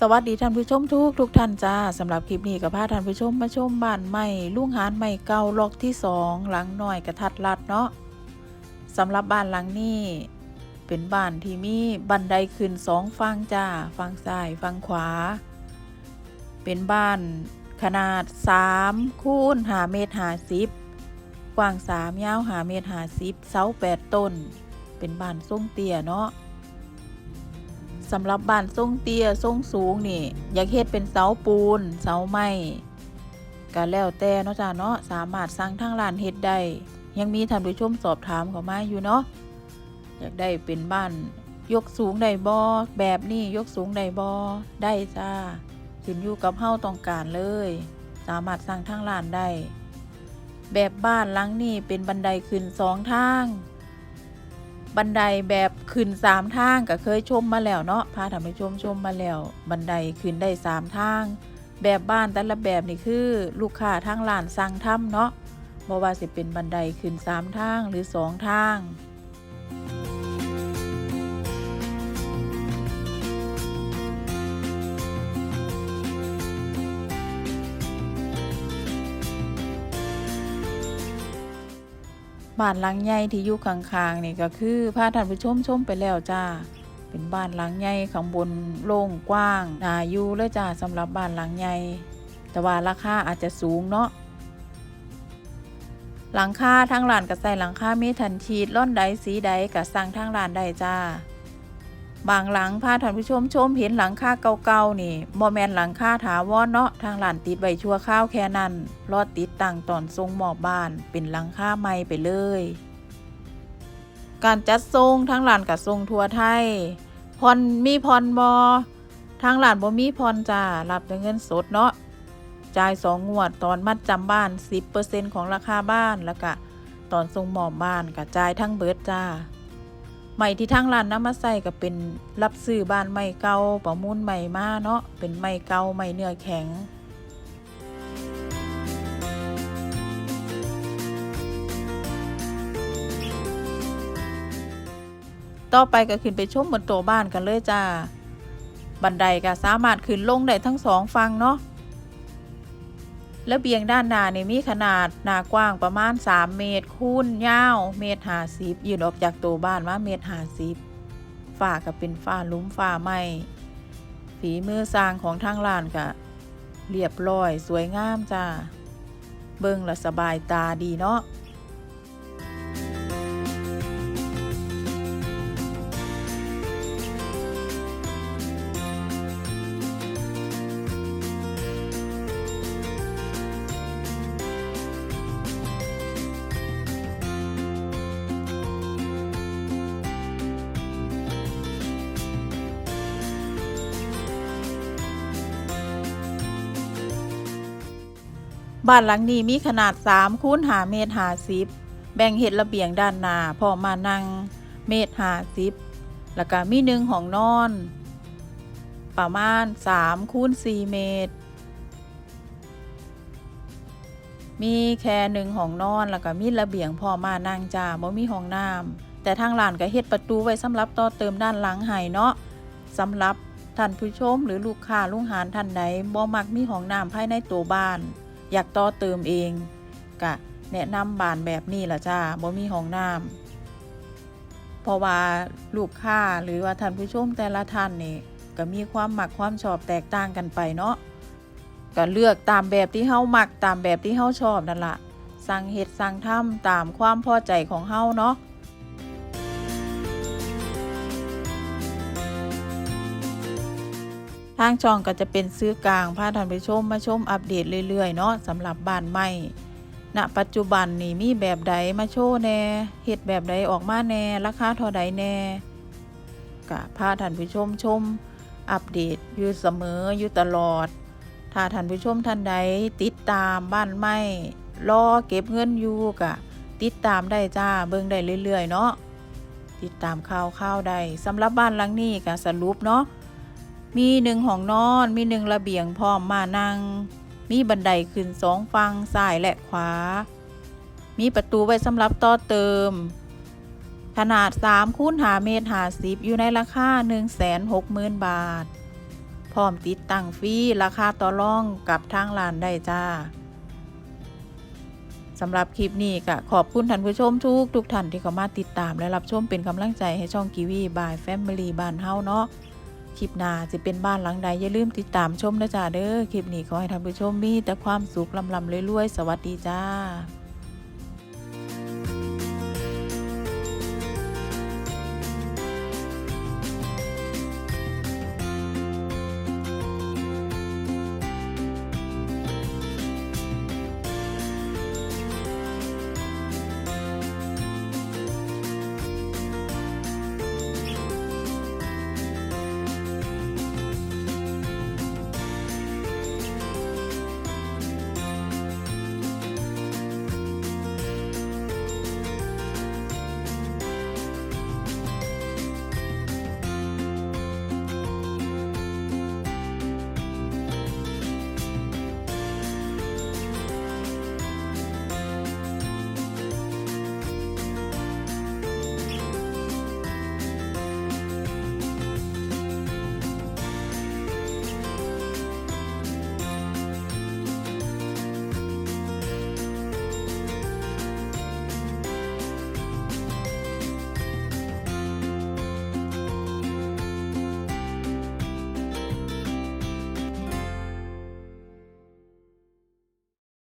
สวัสดีท่านผู้ชมทุกทุกท่านจ้าสำหรับคลิปนี้กับพาท่านผู้ชมมาชมบ้านใหม่ลุงหานใหม่เก่าล็อกที่สองหลังหน่อยกระทัดรัดเนาะสำหรับบ้านหลังนี้ เป็นบ้านที่มีบันไดขึ้นสองฝั่งจ้าฝั่งซ้ายฝั่งขวา เป็นบ้านขนาด3คูณหาเมตรหาสิบกว้าง3ยาวหาเมตรหาสิบเสาแปดต้น เป็นบ้านทรงเตี้ยเนาะ สำหรับบ้านทรงเตี้ยทรงสูงนี่ อยากเฮ็ดเป็นเสาปูน เสาไม้ก็แล้วแต่เนาะจ้าเนาะสามารถสั่งทางร้านเฮ็ดได้ยังมีท่านผู้ชมสอบถามเข้ามาอยู่เนาะอยากได้เป็นบ้าน ยกสูงได้บ่แบบนี้ยกสูงได้บ่ได้จ้าขึ้นอยู่กับเฮาต้องการเลย สามารถสั่งทางร้านได้ แบบบ้านหลังนี้เป็นบันไดขึ้นสองทาง บันไดแบบขึ้นสามทางก็เคยชมมาแล้วเนาะพาท่านผู้ชมชมมาแล้ว บันไดขึ้นได้สามทาง แบบบ้านแต่ละแบบนี่คือลูกค้าทางร้านสั่งทำเนาะบ่ว่าสิเป็นบันไดขึ้นสามทางหรือสองทาง บ้านหลังใหญ่ที่อยู่ข้างๆนี่ก็คือพาท่านผู้ชมชมไปแล้วจ้า เป็นบ้านหลังใหญ่ข้างบนโล่งกว้างน่าอยู่เลยจ้าสำหรับบ้านหลังใหญ่แต่ว่าราคาอาจจะสูงเนาะหลังคาทางร้านก็ใส่หลังคามีทันชีดล่อนใดสีใดก็สั่งทางร้านได้จ้า บางหลังพาท่านผู้ชมชมเห็นหลังคาเก่าๆนี่บ่แมนหลังคาถาวรเนาะทางร้านติดไว้ชั่วข้าวแค่นั้น รอดติดตั้งตอนทรงหมอบบ้าน เป็นหลังคาใหม่ไปเลย การจัดทรงทางร้านกับทรงทั่วไทยพรมีพรบอทางร้านบ่มีพรจ้ารับแต่เงินสดเนาะจ่ายสองงวดตอนมัดจำบ้าน 10%ของราคาบ้านแล้วก็ตอนทรงหมอบบ้านก็จ่ายทั้งเบิดจ้า ใหม่ที่ทางร้านนำมาใส่ก็เป็นรับซื้อบ้านใหม่เก่าประมูลใหม่มาเนาะเป็นใหม่เก่าใหม่เนื้อแข็งต่อไปก็ขึ้นไปชมบนตัวบ้านกันเลยจ้า บันไดก็สามารถขึ้นลงได้ทั้งสองฝั่งเนาะ และเบียงด้านหน้านี่มีขนาดหน้ากว้างประมาณ 3 เมตร คูณยาวเมตรหาสิบยืนออกจากตัวบ้านมาเมตรหาสิบฝ้าก็เป็นฝ้าลุ้มฝ้าไม้ฝีมือสร้างของทางร้านก็เรียบร้อยสวยงามจ้าเบิ่งและสบายตาดีเนาะ บ้านหลังนี้มีขนาด3คูณหาเมตรหาสิบแบ่งเห็ดระเบียงด้านหน้าพอมานั่งเมตรหาสิบแล้วก็มีหนึ่งห้องนอน ประมาณ3คูณ4เมตร มีแค่หนึ่งห้องนอนแล้วก็มีระเบียงพอมานั่งจ้าบ่มีห้องน้ำแต่ทางร้านก็เฮ็ดประตูไว้สำหรับต่อเติมด้านหลังให้เนาะสำหรับท่านผู้ชมหรือลูกค้าลุงหานท่านใดบ่มักมีห้องน้ำภายในตัวบ้าน อยากต่อเติมเองกะแนะนำบานแบบนี้ล่ะจ้าบ่มีห้องน้ำเพราะว่าลูกค้าหรือว่าท่านผู้ชมแต่ละท่านนี่ก็มีความหมักความชอบแตกต่างกันไปเนาะก็เลือกตามแบบที่เฮาหมักตามแบบที่เฮาชอบนั่นละสั่งเฮ็ดสั่งทำตามความพอใจของเฮาเนาะ ทางช่องก็จะเป็นซื้อกลางพาท่านไปชมมาชมอัปเดตเรื่อยๆเนาะสำหรับบ้านใหม่ณปัจจุบันนี่มีแบบใดมาโชว์แน่เฮ็ดแบบใดออกมาแน่ราคาเท่าใดแน่ก็พาท่านผู้ชมชม อัปเดตอยู่เสมออยู่ตลอด ถ้าท่านผู้ชมท่านใดติดตามบ้านใหม่รอเก็บเงินอยู่ก็ติดตามได้จ้าเบิ่งได้เรื่อย ๆ เนาะติดตามข่าวข่าวได้สำหรับบ้านหลังนี้ก็สรุปเนาะ มีหนึ่งห้องนอน มีหนึ่งระเบียงพร้อมมานั่ง มีบันไดขึ้นสองฝั่งซ้ายและขวา มีประตูไว้สำหรับต่อเติม ขนาด3คูณหาเมตรหาสิบอยู่ในราคา 1 6 0 0 0 0 บาท พร้อมติดตั้งฟรีราคาต่อรองกับทางร้านได้จ้าสำหรับคลิปนี้ก็ขอบคุณท่านผู้ชมทุกทุกท่านที่เข้ามาติดตามและรับชมเป็นกำลังใจให้ช่องกีวีบายแฟมิลี่บ้านเฮาเนาะ คลิปหน้าจะเป็นบ้านหลังใดอย่าลืมติดตามชมนะจ้าเด้อคลิปนี้ขอให้ท่านผู้ชมมีแต่ความสุขลำลำรวยๆสวัสดีจ้า